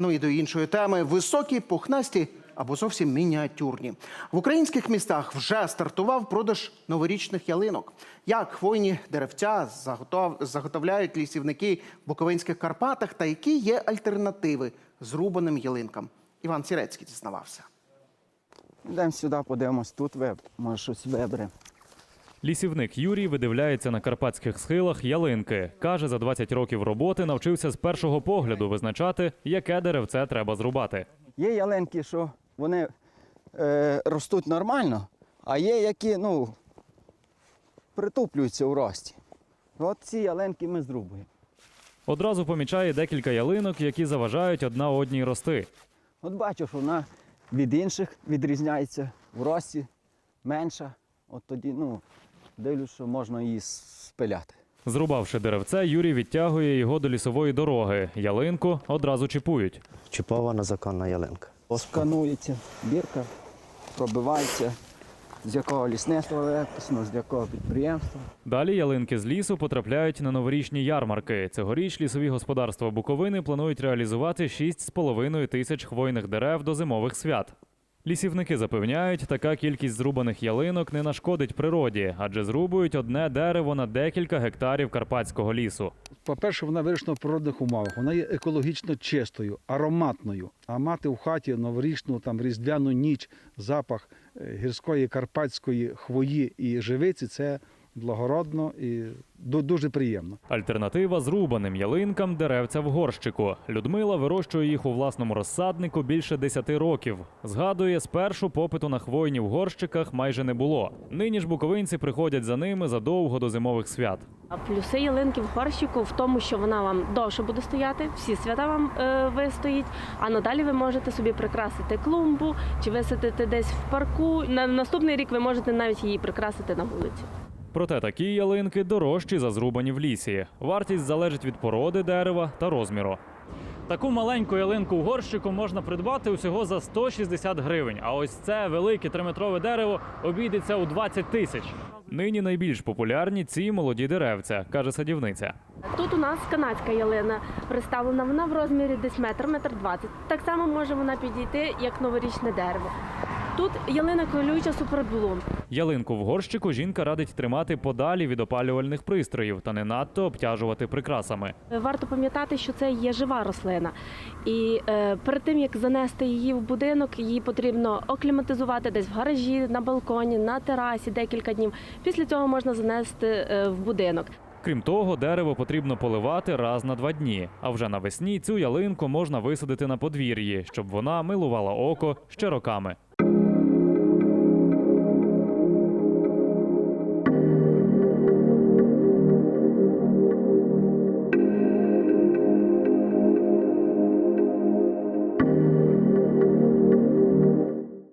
Ну і до іншої теми високі, пухнасті або зовсім мініатюрні. В українських містах вже стартував продаж новорічних ялинок. Як хвойні деревця заготов... заготовляють лісівники в Буковинських Карпатах та які є альтернативи зрубаним ялинкам? Іван Сірецький дізнавався. Йдемо сюди, подивимось, тут веб, може щось вибере. Лісівник Юрій видивляється на карпатських схилах ялинки. Каже, за 20 років роботи навчився з першого погляду визначати, яке деревце треба зрубати. Є ялинки, що вони е, ростуть нормально, а є які ну, притуплюються у рості. От ці ялинки ми зрубуємо. Одразу помічає декілька ялинок, які заважають одна одній рости. От бачу, що вона від інших відрізняється в рості менша. От тоді ну, дивлюсь, що можна її спиляти. Зрубавши деревце, Юрій відтягує його до лісової дороги. Ялинку одразу чіпують. Чіпована законна ялинка. Сканується бірка, пробивається, з якого лісництва виписано, з якого підприємства. Далі ялинки з лісу потрапляють на новорічні ярмарки. Цьогоріч лісові господарства Буковини планують реалізувати 6,5 тисяч хвойних дерев до зимових свят. Лісівники запевняють, така кількість зрубаних ялинок не нашкодить природі, адже зрубують одне дерево на декілька гектарів карпатського лісу. По-перше, вона вирішена в природних умовах. Вона є екологічно чистою, ароматною. А мати в хаті новорічну там різдвяну ніч, запах е, гірської карпатської хвої і живиці це благородно і дуже приємно. Альтернатива зрубаним ялинкам деревця в горщику. Людмила вирощує їх у власному розсаднику більше 10 років. Згадує, спершу попиту на хвойні в горщиках майже не було. Нині ж буковинці приходять за ними задовго до зимових свят. А плюси ялинки в горщику в тому, що вона вам довше буде стояти, всі свята вам е, вистоїть. А надалі ви можете собі прикрасити клумбу чи висадити десь в парку. На наступний рік ви можете навіть її прикрасити на вулиці. Проте такі ялинки дорожчі за зрубані в лісі. Вартість залежить від породи дерева та розміру. Таку маленьку ялинку в горщику можна придбати усього за 160 гривень. А ось це велике триметрове дерево обійдеться у 20 тисяч. Нині найбільш популярні ці молоді деревця, каже садівниця. Тут у нас канадська ялина представлена. Вона в розмірі десь метр, метр двадцять. Так само може вона підійти як новорічне дерево. Тут ялина колююча суперблум. Ялинку в горщику жінка радить тримати подалі від опалювальних пристроїв та не надто обтяжувати прикрасами. Варто пам'ятати, що це є жива рослина, і е, перед тим як занести її в будинок, її потрібно окліматизувати десь в гаражі, на балконі, на терасі декілька днів. Після цього можна занести е, в будинок. Крім того, дерево потрібно поливати раз на два дні. А вже навесні цю ялинку можна висадити на подвір'ї, щоб вона милувала око ще роками.